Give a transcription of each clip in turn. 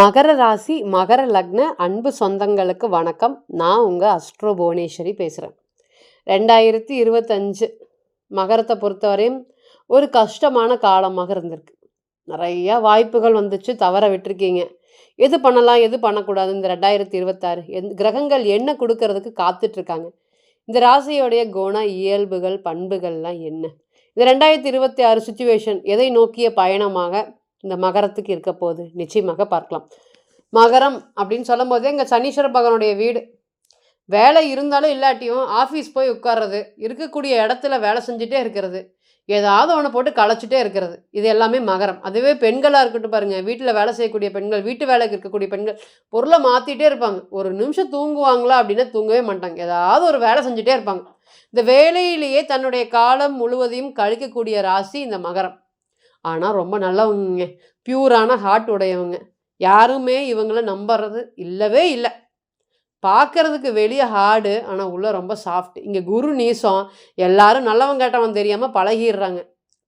மகர ராசி மகர லக்ன அன்பு சொந்தங்களுக்கு வணக்கம். நான் உங்கள் அஸ்ட்ரோ புவனேஸ்வரி பேசுகிறேன் ரெண்டாயிரத்தி இருபத்தஞ்சு மகரத்தை பொறுத்தவரையும் ஒரு கஷ்டமான காலமாக இருந்திருக்கு. நிறையா வாய்ப்புகள் வந்துச்சு தவற விட்டுருக்கீங்க. எது பண்ணலாம் எது பண்ணக்கூடாது? இந்த ரெண்டாயிரத்தி இருபத்தாறு எந் கிரகங்கள் என்ன கொடுக்கறதுக்கு காத்துட்ருக்காங்க? இந்த ராசியோடைய குண இயல்புகள் பண்புகள்லாம் என்ன? இந்த ரெண்டாயிரத்தி இருபத்தி ஆறு சுச்சுவேஷன் எதை நோக்கிய பயணமாக இந்த மகரத்துக்கு இருக்க போகுது. நிச்சயமாக பார்க்கலாம். மகரம் அப்படின்னு சொல்லும் போதே இங்கே சனீஸ்வர பகவானுடைய வீடு. வேலை இருந்தாலும் இல்லாட்டியும் ஆஃபீஸ் போய் உட்கார்றது இருக்கக்கூடிய இடத்துல வேலை செஞ்சுட்டே இருக்கிறது ஏதாவது ஒன்று போட்டு களைச்சிட்டே இருக்கிறது. இது எல்லாமே மகரம். அதுவே பெண்களாக இருக்கட்டும் பாருங்கள் வீட்டில் வேலை செய்யக்கூடிய பெண்கள் வீட்டு வேலைக்கு இருக்கக்கூடிய பெண்கள் பொருளை மாற்றிட்டே இருப்பாங்க. ஒரு நிமிஷம் தூங்குவாங்களா அப்படின்னா தூங்கவே மாட்டாங்க. ஏதாவது ஒரு வேலை செஞ்சுட்டே இருப்பாங்க. இந்த வேலையிலேயே தன்னுடைய காலம் முழுவதையும் கழிக்கக்கூடிய ராசி இந்த மகரம். ஆனால் ரொம்ப நல்லவங்க. பியூரான ஹார்ட் உடையவங்க. யாருமே இவங்களை நம்புறது இல்லவே இல்லை. பார்க்கறதுக்கு வெளியே ஹார்டு ஆனால் உள்ளே ரொம்ப சாஃப்ட் இங்கே குரு நீசம். எல்லாரும் நல்லவன் கேட்டவன் தெரியாமல் பழகிடுறாங்க.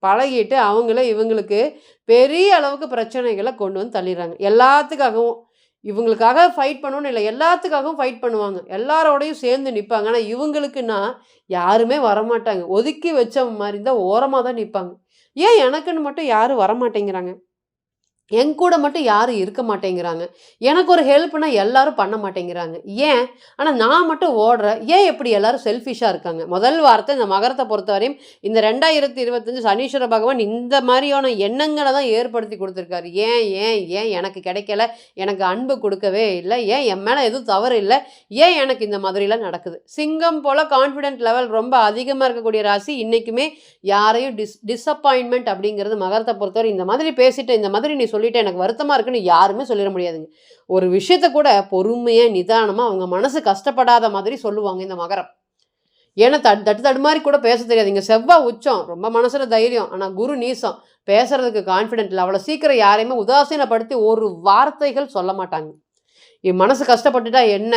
பழகிட்டு அவங்கள இவங்களுக்கு பெரிய அளவுக்கு பிரச்சனைகளை கொண்டு வந்து தள்ளிடுறாங்க. எல்லாத்துக்காகவும். இவங்களுக்காக ஃபைட் பண்ணணும்னு இல்லை எல்லாத்துக்காகவும் ஃபைட் பண்ணுவாங்க. எல்லாரோடையும் சேர்ந்து நிற்பாங்க ஆனால் இவங்களுக்குன்னா யாருமே வரமாட்டாங்க. ஒதுக்கி வச்ச மாதிரி தான் ஓரமாக தான் நிற்பாங்க ஏன் எனக்குன்னு மட்டும் யாரும் வரமாட்டேங்கிறாங்க? என் கூட மட்டும் யாரும் இருக்க மாட்டேங்கிறாங்க. எனக்கு ஒரு ஹெல்ப்னா எல்லாரும் பண்ண மாட்டேங்கிறாங்க. ஏன்? ஆனால் நான் மட்டும் ஓடுறேன் ஏன் எப்படி எல்லாரும் செல்ஃபிஷாக இருக்காங்க? முதல் வார்த்தை இந்த மகரத்தை பொறுத்தவரையும் இந்த ரெண்டாயிரத்தி இருபத்தஞ்சு சனீஸ்வர பகவான் இந்த மாதிரியான எண்ணங்களை தான் ஏற்படுத்தி கொடுத்துருக்காரு. ஏன் ஏன் ஏன் எனக்கு கிடைக்கல? எனக்கு அன்பு கொடுக்கவே இல்லை. ஏன் என் மேலே எதுவும் தவறு இல்லை? ஏன் எனக்கு இந்த மாதிரிலாம் நடக்குது? சிங்கம் போல் கான்ஃபிடென்ட் லெவல் ரொம்ப அதிகமாக இருக்கக்கூடிய ராசி இன்றைக்குமே யாரையும் டிஸ் டிஸப்பாயின்மெண்ட் அப்படிங்கிறது மகரத்தை பொறுத்தவரை இந்த மாதிரி பேசிட்டு இந்த மாதிரி நீ சொல்லிட்டு எனக்கு வருத்தமாக இருக்குன்னு யாருமே சொல்லிட முடியாதுங்க. ஒரு விஷயத்த கூட பொறுமையாக நிதானமாக அவங்க மனசு கஷ்டப்படாத மாதிரி சொல்லுவாங்க இந்த மகரம். ஏன்னா தட் தட்டு தடுமாறி கூட பேச தெரியாது இங்கே செவ்வாய் உச்சம் ரொம்ப மனசில் தைரியம் ஆனால் குரு நீசம். பேசுறதுக்கு கான்ஃபிடென்ட் இல்லை. அவ்வளோ சீக்கிரம் யாரையுமே உதாசீனப்படுத்தி ஒரு வார்த்தைகள் சொல்ல மாட்டாங்க. என் மனசு கஷ்டப்பட்டுட்டா என்ன?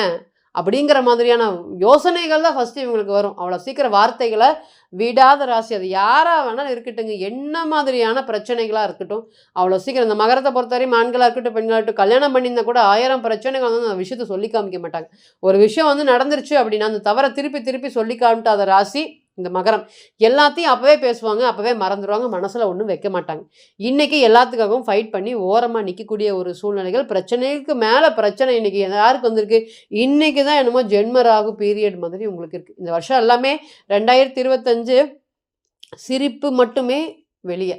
அப்படிங்கிற மாதிரியான யோசனைகள் தான் ஃபஸ்ட்டு இவங்களுக்கு வரும். அவ்வளோ சீக்கிரம் வார்த்தைகளை விடாத ராசி. அது யாராக வேணாலும் இருக்கட்டுங்க என்ன மாதிரியான பிரச்சனைகளாக இருக்கட்டும். அவ்வளோ சீக்கிரம் இந்த மகரத்தை பொறுத்தவரையும் ஆண்களாக இருக்கட்டும் பெண்களாக இருக்கட்டும் கல்யாணம் பண்ணியிருந்தால் கூட ஆயிரம் பிரச்சனைகள் வந்து அந்த விஷயத்தை சொல்லி காமிக்க மாட்டாங்க. ஒரு விஷயம் வந்து நடந்துருச்சு அப்படின்னா அந்த தவறை திருப்பி திருப்பி சொல்லி காமிட்டாத ராசி இந்த மகரம். எல்லாத்தையும் அப்போவே பேசுவாங்க அப்போவே மறந்துடுவாங்க மனசில் ஒன்றும் வைக்க மாட்டாங்க. இன்றைக்கி எல்லாத்துக்காகவும் ஃபைட் பண்ணி ஓரமாக நிற்கக்கூடிய ஒரு சூழ்நிலைகள் பிரச்சனைக்கு மேலே பிரச்சனை இன்றைக்கி யாருக்கு வந்திருக்கு? இன்றைக்கி தான் என்னமோ ஜென்மராகு பீரியட் மாதிரி உங்களுக்கு இருக்குது இந்த வருஷம் எல்லாமே ரெண்டாயிரத்தி இருபத்தஞ்சு சிரிப்பு மட்டுமே வெளியே.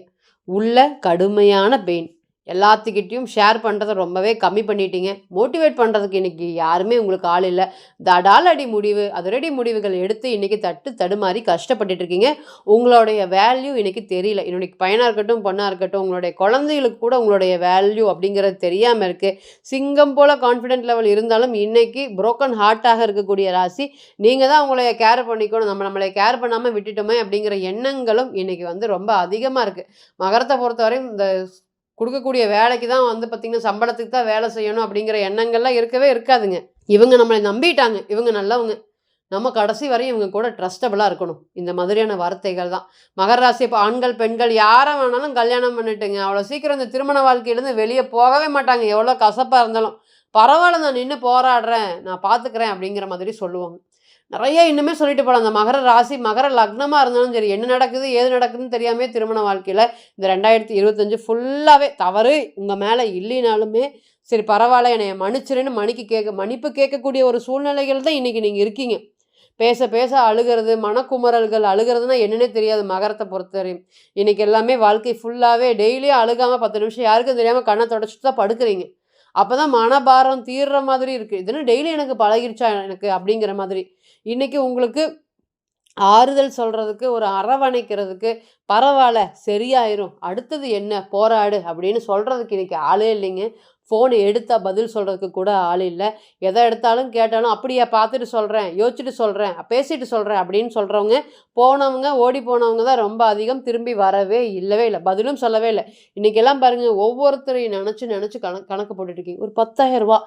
உள்ள கடுமையான பெயின் எல்லாத்துக்கிட்டேயும் ஷேர் பண்ணுறத ரொம்பவே கம்மி பண்ணிட்டீங்க. மோட்டிவேட் பண்ணுறதுக்கு இன்றைக்கி யாருமே உங்களுக்கு ஆள் இல்லை. தடால் அடி முடிவு அதிரடி முடிவுகள் எடுத்து இன்றைக்கி தட்டு தடுமாறி கஷ்டப்பட்டுட்டு இருக்கீங்க. உங்களுடைய வேல்யூ இன்றைக்கி தெரியல. என்னுடைய பையனாக இருக்கட்டும் பொண்ணாக இருக்கட்டும் உங்களுடைய குழந்தைகளுக்கு கூட உங்களுடைய வேல்யூ அப்படிங்கிறது தெரியாமல் இருக்குது சிங்கம் போல் கான்ஃபிடென்ட் லெவல் இருந்தாலும் இன்றைக்கி புரோக்கன் ஹார்ட்டாக இருக்கக்கூடிய ராசி நீங்கள் தான் உங்களைய கேர் பண்ணிக்கணும். நம்ம நம்மளை கேர் பண்ணாமல் விட்டுட்டோமே அப்படிங்கிற எண்ணங்களும் இன்றைக்கி வந்து ரொம்ப அதிகமாக இருக்குது மகரத்தை பொறுத்தவரையும் இந்த கொடுக்கக்கூடிய வேலைக்கு தான் வந்து பார்த்திங்கன்னா சம்பளத்துக்கு தான் வேலை செய்யணும் அப்படிங்கிற எண்ணங்கள்லாம் இருக்கவே இருக்காதுங்க. இவங்க நம்மளை நம்பிட்டாங்க. இவங்க நல்லவங்க. நம்ம கடைசி வரையும் இவங்க கூட ட்ரஸ்டபுளாக இருக்கணும். இந்த மாதிரியான வார்த்தைகள் தான். மகர ராசி இப்போ ஆண்கள் பெண்கள் யாரை வேணாலும் கல்யாணம் பண்ணிட்டுங்க. அவ்வளோ சீக்கிரம் இந்த திருமண வாழ்க்கையிலேருந்து வெளியே போகவே மாட்டாங்க. எவ்வளோ கசப்பாக இருந்தாலும். பரவாயில்ல நான் நின்று போராடுறேன். நான் பார்த்துக்கிறேன் அப்படிங்கிற மாதிரி சொல்லுவாங்க. நிறைய இன்னுமே சொல்லிட்டு போகலாம் அந்த மகர ராசி மகர லக்னமாக இருந்தாலும் சரி என்ன நடக்குது ஏது நடக்குதுன்னு தெரியாமே திருமண வாழ்க்கையில் இந்த ரெண்டாயிரத்தி இருபத்தஞ்சு ஃபுல்லாகவே தவறு. உங்கள் மேலே இல்லைனாலுமே சரி பரவாயில்ல என்னை மன்னிச்சிருன்னு மணிக்கு கேட்க மன்னிப்பு கேட்கக்கூடிய ஒரு சூழ்நிலைகள் தான் இன்றைக்கி நீங்கள் இருக்கீங்க. பேச பேச அழுகிறது மனக்குமரல்கள் அழுகிறதுனா என்னன்னே தெரியாது மகரத்தை பொறுத்தவரையும். இன்றைக்கி எல்லாமே வாழ்க்கை ஃபுல்லாகவே டெய்லியும் அழுகாமல் பத்து நிமிஷம் யாருக்கும் தெரியாமல் கண்ணை தொடச்சிட்டு தான் படுக்கிறீங்க. அப்போ தான் மனபாரம் தீர்ற மாதிரி இருக்குது இதுன்னு டெய்லி எனக்கு பழகிருச்சா எனக்கு அப்படிங்கிற மாதிரி. இன்றைக்கி உங்களுக்கு ஆறுதல் சொல்கிறதுக்கு ஒரு அரவணைக்கிறதுக்கு பரவாயில்ல சரியாயிரும். அடுத்தது என்ன? போராடு அப்படின்னு சொல்கிறதுக்கு இன்றைக்கி ஆளே இல்லைங்க. ஃபோன் எடுத்தால் பதில் சொல்கிறதுக்கு கூட ஆள் இல்லை. எதை எடுத்தாலும் கேட்டாலும் அப்படியே பார்த்துட்டு சொல்கிறேன் யோசிச்சுட்டு சொல்கிறேன் பேசிட்டு சொல்கிறேன் அப்படின்னு சொல்கிறவங்க போனவங்க ஓடி போனவங்க தான் ரொம்ப அதிகம் திரும்பி வரவே இல்லவே இல்லை பதிலும் சொல்லவே இல்லை. இன்றைக்கெல்லாம் பாருங்கள் ஒவ்வொருத்தரையும் நினச்சி நினச்சி கணக்கு கணக்கு போட்டுட்டு இருக்கீங்க. ஒரு பத்தாயிரம் ரூபா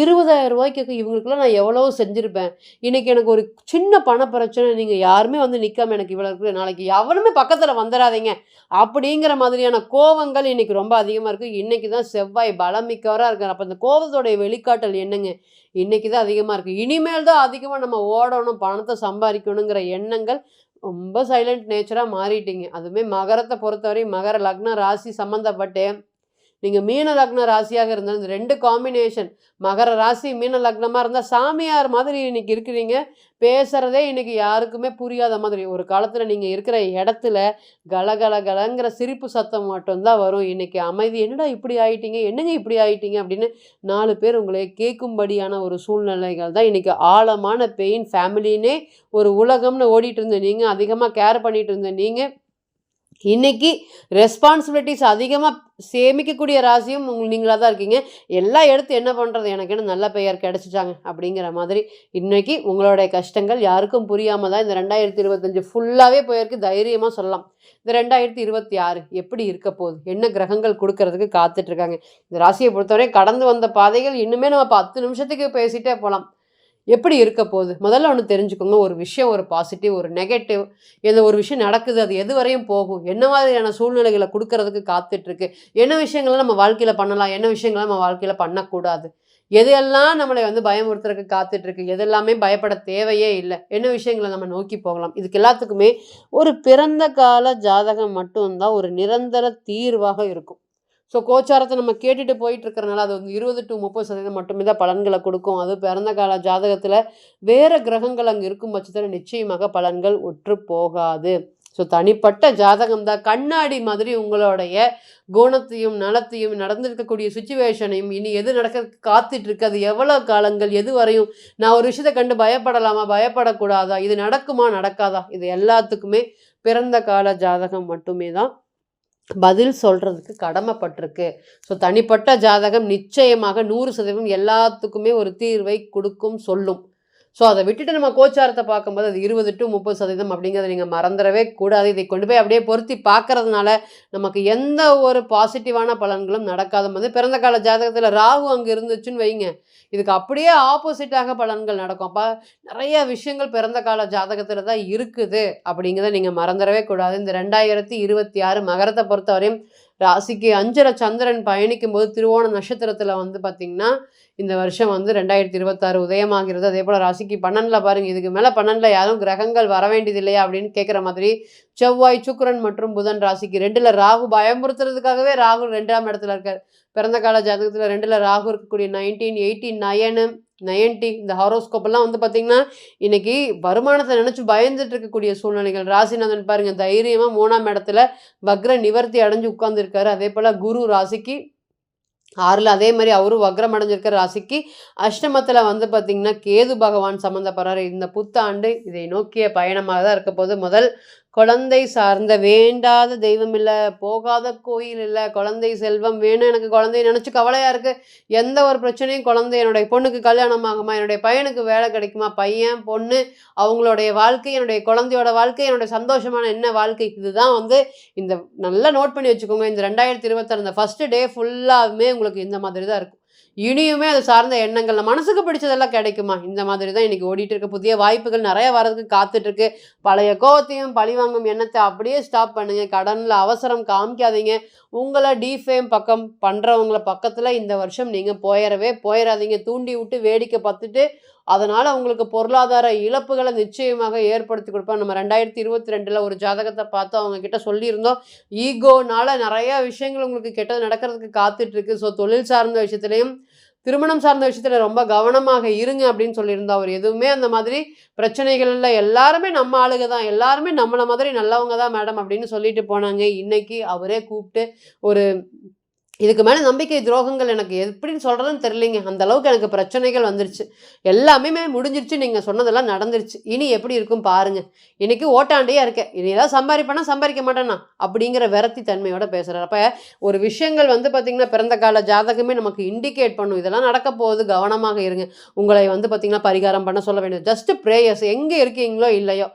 இருபதாயிரம் ரூபாய்க்கு இவங்களுக்குலாம் நான் எவ்வளோ செஞ்சுருப்பேன். இன்றைக்கி எனக்கு ஒரு சின்ன பண பிரச்சனை நீங்கள் யாருமே வந்து நிற்காம எனக்கு இவ்வளோ இருக்குது நாளைக்கு எவனுமே பக்கத்தில் வந்துடாதீங்க அப்படிங்கிற மாதிரியான கோவங்கள் இன்றைக்கி ரொம்ப அதிகமாக இருக்குது இன்றைக்கி தான் செவ்வாய் பலமிக்க கோவமிக்கவராக இருக்கார். அப்போ இந்த கோபத்தோடைய வெளிக்காட்டல் என்னங்க? இன்றைக்கி தான் அதிகமாக இருக்குது இனிமேல் தான் அதிகமாக நம்ம ஓடணும் பணத்தை சம்பாதிக்கணுங்கிற எண்ணங்கள் ரொம்ப சைலண்ட் நேச்சராக மாறிட்டீங்க. அதுவுமே மகரத்தை பொறுத்தவரை மகர லக்ன ராசி சம்மந்தப்பட்டு நீங்கள் மீன லக்ன ராசியாக இருந்தால் இந்த ரெண்டு காம்பினேஷன் மகர ராசி மீன லக்னமாக இருந்தால் சாமியார் மாதிரி இன்னைக்கு இருக்கிறீங்க. பேசுகிறதே இன்றைக்கி யாருக்குமே புரியாத மாதிரி. ஒரு காலத்தில் நீங்கள் இருக்கிற இடத்துல கலகல கலங்கிற சிரிப்பு சத்தம் மட்டும்தான் வரும். இன்னைக்கு அமைதி என்னடா இப்படி ஆயிட்டீங்க? என்னங்க இப்படி ஆயிட்டீங்க? அப்படின்னு நாலு பேர் உங்களை கேட்கும்படியான ஒரு சூழ்நிலைகள் தான் இன்றைக்கி ஆழமான பெயின் ஃபேமிலினே ஒரு உலகம்னு ஓடிட்டு இருந்த நீங்கள் அதிகமாக கேர் பண்ணிகிட்டு இருந்த நீங்கள் இன்னைக்கு ரெஸ்பான்சிபிலிட்டிஸ் அதிகமாக சேமிக்கக்கூடிய ராசியும் உங்கள் நீங்களாக தான் இருக்கீங்க. எல்லாம் எடுத்து என்ன பண்ணுறது எனக்குன்னு நல்ல பெயர் கிடச்சிட்டாங்க அப்படிங்கிற மாதிரி இன்னைக்கு உங்களுடைய கஷ்டங்கள் யாருக்கும் புரியாமல் தான் இந்த ரெண்டாயிரத்தி இருபத்தஞ்சு ஃபுல்லாகவே போயிருக்கு. தைரியமாக சொல்லலாம். இந்த ரெண்டாயிரத்தி இருபத்தி ஆறு எப்படி இருக்க போகுது? என்ன கிரகங்கள் கொடுக்கறதுக்கு காத்துட்ருக்காங்க இந்த ராசியை பொறுத்தவரை கடந்து வந்த பாதைகள் இன்னுமே நம்ம பத்து நிமிஷத்துக்கு பேசிகிட்டே போகலாம் எப்படி இருக்க போகுது? முதல்ல ஒன்று தெரிஞ்சுக்கோங்க. ஒரு விஷயம் ஒரு பாசிட்டிவ் ஒரு நெகட்டிவ் எந்த ஒரு விஷயம் நடக்குது அது எது வரையும் போகும். என்ன மாதிரியான சூழ்நிலைகளை கொடுக்கறதுக்கு காத்துட்ருக்கு? என்ன விஷயங்களை நம்ம வாழ்க்கையில் பண்ணலாம்? என்ன விஷயங்களை நம்ம வாழ்க்கையில் பண்ணக்கூடாது? எதையெல்லாம் நம்மளை வந்து பயமுறுத்துறதுக்கு காத்துட்ருக்கு? எதெல்லாமே பயப்பட தேவையே இல்லை. என்ன விஷயங்களை நம்ம நோக்கி போகலாம்? இதுக்கு எல்லாத்துக்குமே ஒரு பிறந்த கால ஜாதகம் மட்டும்தான் ஒரு நிரந்தர தீர்வாக இருக்கும். ஸோ கோச்சாரத்தை நம்ம கேட்டுட்டு போயிட்டு இருக்கிறனால அது வந்து இருபது டு முப்பது சதவீதம் மட்டுமே தான் பலன்களை கொடுக்கும். அது பிறந்த கால ஜாதகத்தில் வேறு கிரகங்கள் அங்கே இருக்கும் பட்சத்தில் நிச்சயமாக பலன்கள் ஒற்று போகாது. ஸோ தனிப்பட்ட ஜாதகம் தான். கண்ணாடி மாதிரி உங்களுடைய குணத்தையும் நலத்தையும் நடந்திருக்கக்கூடிய சுச்சுவேஷனையும் இனி எது நடக்க காத்துட்டு இருக்கு அது எவ்வளோ காலங்கள் எது வரையும் நான் ஒரு விஷயத்தை கண்டு பயப்படலாமா பயப்படக்கூடாதா இது நடக்குமா நடக்காதா இது எல்லாத்துக்குமே பிறந்த கால ஜாதகம் மட்டுமே தான் பதில் சொல்கிறதுக்கு கடமைப்பட்டிருக்கு. ஸோ தனிப்பட்ட ஜாதகம் நிச்சயமாக நூறு சதவீதம் எல்லாத்துக்குமே ஒரு தீர்வை கொடுக்கும் சொல்லும். ஸோ அதை விட்டுட்டு நம்ம கோச்சாரத்தை பார்க்கும்போது அது இருபது டு முப்பது சதவீதம் அப்படிங்கிறத நீங்கள் மறந்துடவே கூடாது. இதை கொண்டு போய் அப்படியே பொருத்தி பார்க்கறதுனால நமக்கு எந்த ஒரு பாசிட்டிவான பலன்களும் நடக்காத. வந்து பிறந்த கால ஜாதகத்தில் ராகு அங்கே இருந்துச்சுன்னு வைங்க. இதுக்கு அப்படியே ஆப்போசிட்டாக பலன்கள் நடக்கும். அப்போ நிறைய விஷயங்கள் பிறந்த கால ஜாதகத்தில் தான் இருக்குது அப்படிங்கிறத நீங்கள் மறந்துடவே கூடாது. இந்த ரெண்டாயிரத்தி இருபத்தி ஆறு மகரத்தை பொறுத்தவரையும் ராசிக்கு அஞ்சரை சந்திரன் பயணிக்கும் போது திருவோண நட்சத்திரத்தில் வந்து பார்த்திங்கன்னா இந்த வருஷம் வந்து ரெண்டாயிரத்தி இருபத்தாறு உதயமாகிறது. அதே போல் ராசிக்கு பன்னெண்டில் பாருங்கள் இதுக்கு மேலே பன்னெண்டில் யாரும் கிரகங்கள் வர வேண்டியது இல்லையா அப்படின்னு கேட்குற மாதிரி செவ்வாய் சுக்கரன் மற்றும் புதன் ராசிக்கு ரெண்டில் ராகு பயமுறுத்துறதுக்காகவே ராகு ரெண்டாம் இடத்துல இருக்கார். பிறந்த கால ஜாதகத்தில் ரெண்டில் ராகு இருக்கக்கூடிய நைன்டீன் எயிட்டி நயனு நயன்டி இந்த ஹாரோஸ்கோப்பெல்லாம் வந்து பார்த்திங்கன்னா இன்னைக்கு வருமானத்தை நினச்சி பயந்துட்டு இருக்கக்கூடிய சூழ்நிலைகள். ராசிநாதன் பாருங்க தைரியமாக மூணாம் இடத்துல வக்ர நிவர்த்தி அடைஞ்சு உட்கார்ந்துருக்காரு. அதே போல் குரு ராசிக்கு ஆறில் அதே மாதிரி அவரும் வக்ரம் அடைஞ்சிருக்கிற ராசிக்கு அஷ்டமத்தில் வந்து பார்த்திங்கன்னா கேது பகவான் சம்மந்தப்படுறாரு இந்த புத்தாண்டு இதை நோக்கிய பயணமாக தான் இருக்க போது முதல் குழந்தை சார்ந்த வேண்டாத தெய்வம் இல்லை போகாத கோயில் இல்லை குழந்தை செல்வம் வேணும் எனக்கு குழந்தைய நினச்சி கவலையாக இருக்குது எந்த ஒரு பிரச்சனையும் குழந்தை என்னுடைய பொண்ணுக்கு கல்யாணம் ஆகுமா என்னுடைய பையனுக்கு வேலை கிடைக்குமா பையன் பொண்ணு அவங்களுடைய வாழ்க்கை என்னுடைய குழந்தையோட வாழ்க்கை என்னுடைய சந்தோஷமான என்ன வாழ்க்கை இதுதான் வந்து இந்த நல்லா நோட் பண்ணி வச்சுக்கோங்க. இந்த ரெண்டாயிரத்தி இருபத்தாறு இந்த ஃபஸ்ட்டு டே ஃபுல்லாகவுமே உங்களுக்கு இந்த மாதிரி தான் இருக்கும். இனியுமே அது சார்ந்த எண்ணங்கள் மனசுக்கு பிடிச்சதெல்லாம் கிடைக்குமா? இந்த மாதிரி தான் இன்னைக்கு ஓடிட்டு இருக்க. புதிய வாய்ப்புகள் நிறைய வரதுக்கு காத்துட்டு இருக்கு. பழைய கோவத்தையும் பழிவாங்கும் எண்ணத்தை அப்படியே ஸ்டாப் பண்ணுங்க. கடனில் அவசரம் காமிக்காதீங்க. உங்களை டிஃபேம் பக்கம் பண்ணுறவங்கள பக்கத்தில் இந்த வருஷம் நீங்கள் போயிடவே போயிடாதீங்க தூண்டி விட்டு வேடிக்கை பார்த்துட்டு அதனால் அவங்களுக்கு பொருளாதார இழப்புகளை நிச்சயமாக ஏற்படுத்தி கொடுப்போம். நம்ம ரெண்டாயிரத்தி இருபத்தி ரெண்டில் ஒரு ஜாதகத்தை பார்த்து அவங்க கிட்ட சொல்லியிருந்தோம். ஈகோனால் நிறையா விஷயங்கள் உங்களுக்கு கெட்டது நடக்கிறதுக்கு காத்துட்ருக்கு. ஸோ தொழில் சார்ந்த விஷயத்துலையும் திருமணம் சார்ந்த விஷயத்துல ரொம்ப கவனமாக இருங்க அப்படின்னு சொல்லியிருந்தோம் அவர் எதுவுமே அந்த மாதிரி பிரச்சனைகள் இல்லை. எல்லாருமே நம்ம ஆளுங்க தான். எல்லாருமே நம்மளை மாதிரி நல்லவங்க தான் மேடம் அப்படின்னு சொல்லிட்டு போனாங்க. இன்றைக்கி அவரே கூப்பிட்டு ஒரு இதுக்கு மேலே நம்பிக்கை துரோகங்கள் எனக்கு எப்படின்னு சொல்கிறதுன்னு தெரிலிங்க அந்த அளவுக்கு எனக்கு பிரச்சனைகள் வந்துருச்சு. எல்லாமே முடிஞ்சிருச்சு. நீங்கள் சொன்னதெல்லாம் நடந்துருச்சு. இனி எப்படி இருக்கும் பாருங்க. இன்னைக்கு ஓட்டாண்டியாக இருக்கேன். இனி ஏதாவது சம்பாதிப்பேனா சம்பாதிக்க மாட்டேனா அப்படிங்கிற விரத்தி தன்மையோட பேசுகிறார் அப்போ ஒரு விஷயங்கள் வந்து பார்த்திங்கன்னா பிறந்த கால ஜாதகமே நமக்கு இண்டிகேட் பண்ணும். இதெல்லாம் நடக்க போகுது. கவனமாக இருங்க. உங்களை வந்து பார்த்திங்கன்னா பரிகாரம் பண்ண சொல்ல வேண்டியது. ஜஸ்ட் ப்ரேயர்ஸ் எங்கே இருக்கீங்களோ இல்லையோ.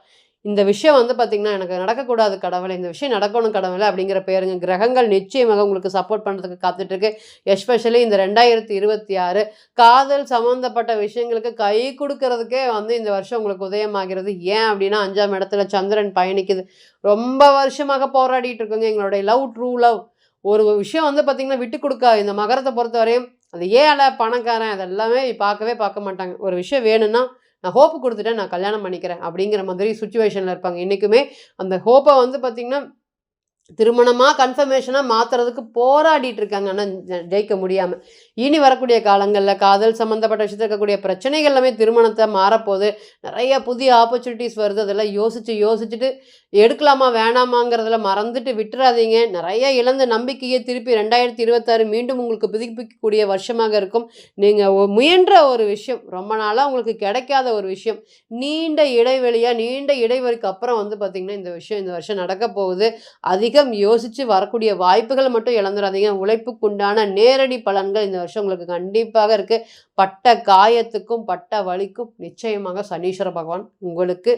இந்த விஷயம் வந்து பார்த்திங்கன்னா எனக்கு நடக்கக்கூடாது கடவுளை இந்த விஷயம் நடக்கணும் கடவுளை அப்படிங்கிற பேருங்க. கிரகங்கள் நிச்சயமாக உங்களுக்கு சப்போர்ட் பண்ணுறதுக்கு காத்துட்ருக்கு. எஸ்பெஷலி இந்த ரெண்டாயிரத்தி இருபத்தி ஆறு காதல் சம்மந்தப்பட்ட விஷயங்களுக்கு கை கொடுக்கறதுக்கே வந்து இந்த வருஷம் உங்களுக்கு உதயமாகிறது. ஏன் அப்படின்னா அஞ்சாம் இடத்துல சந்திரன் பயணிக்குது. ரொம்ப வருஷமாக போராடிட்டு இருக்குங்க. எங்களுடைய லவ் ட்ரூ லவ் ஒரு விஷயம் வந்து பார்த்திங்கன்னா விட்டு கொடுக்க. இந்த மகரத்தை பொறுத்தவரையும் அது ஏழை பணக்காரன் அதெல்லாமே பார்க்கவே பார்க்க மாட்டாங்க. ஒரு விஷயம் வேணும்னா நான் ஹோப்பு கொடுத்துட்டேன் நான் கல்யாணம் பண்ணிக்கிறேன் அப்படிங்கிற மாதிரி சுச்சுவேஷனில் இருப்பாங்க. இன்றைக்குமே அந்த ஹோப்பை வந்து பார்த்திங்கன்னா திருமணமாக கன்ஃபர்மேஷனாக மாற்றுறதுக்கு போராடிட்டு இருக்காங்க. ஆனால் ஜெ- ஜெயிக்க முடியாமல் இனி வரக்கூடிய காலங்களில் காதல் சம்மந்தப்பட்ட விஷயத்தில் இருக்கக்கூடிய பிரச்சனைகள் எல்லாமே திருமணத்தை மாறப்போகுது. நிறைய புதிய ஆப்பர்ச்சுனிட்டிஸ் வருது. அதெல்லாம் யோசித்து யோசிச்சுட்டு எடுக்கலாமா வேணாமாங்கிறதுல மறந்துட்டு விட்டுறாதீங்க. நிறைய இழந்த நம்பிக்கையை திருப்பி ரெண்டாயிரத்தி இருபத்தாறு மீண்டும் உங்களுக்கு புதுப்பிக்கக்கூடிய வருஷமாக இருக்கும். நீங்கள் முயன்ற ஒரு விஷயம் ரொம்ப நாளாக உங்களுக்கு கிடைக்காத ஒரு விஷயம் நீண்ட இடைவெளியாக நீண்ட இடைவெளிக்கு அப்புறம் வந்து பார்த்திங்கன்னா இந்த விஷயம் இந்த வருஷம் நடக்க போகுது. அதிக அதிகம் யோசித்து வரக்கூடிய வாய்ப்புகளை மட்டும் இழந்துடாதீங்க உழைப்புக்குண்டான நேரடி பலன்கள் இந்த வருஷம் உங்களுக்கு கண்டிப்பாக இருக்குது பட்ட காயத்துக்கும் பட்ட வலிக்கும் நிச்சயமாக சனீஸ்வர பகவான் உங்களுக்கு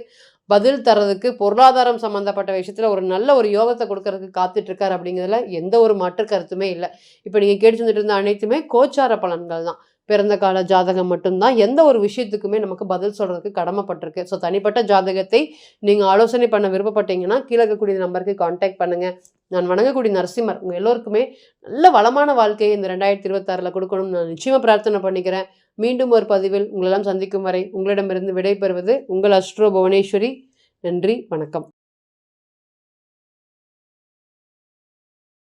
பதில் தரதுக்கு பொருளாதாரம் சம்மந்தப்பட்ட விஷயத்தில் ஒரு நல்ல ஒரு யோகத்தை கொடுக்கறதுக்கு காத்துட்ருக்கார் அப்படிங்கிறதுல எந்த ஒரு மாற்று கருத்துமே இல்லை. இப்போ நீங்கள் கேட்டு வந்துட்டு இருந்த அனைத்துமே கோச்சார பலன்கள் தான். பிறந்த கால ஜாதகம் மட்டும்தான். எந்த ஒரு விஷயத்துக்குமே நமக்கு பதில் சொல்கிறதுக்கு கடமைப்பட்டிருக்கு. ஸோ தனிப்பட்ட ஜாதகத்தை நீங்கள் ஆலோசனை பண்ண விருப்பப்பட்டீங்கன்னா கீழே இருக்கக்கூடிய நம்பருக்கு காண்டாக்ட் பண்ணுங்கள் நான் வணங்கக்கூடிய நரசிம்மர் உங்கள் எல்லோருக்குமே நல்ல வளமான வாழ்க்கையை இந்த ரெண்டாயிரத்தி இருபத்தாறில் கொடுக்கணும்னு நான் நிச்சயமாக பிரார்த்தனை பண்ணிக்கிறேன். மீண்டும் ஒரு பதிவில் உங்களெல்லாம் சந்திக்கும் வரை உங்களிடமிருந்து விடைபெறுவது உங்கள் அஸ்ட்ரோ புவனேஸ்வரி. நன்றி வணக்கம்.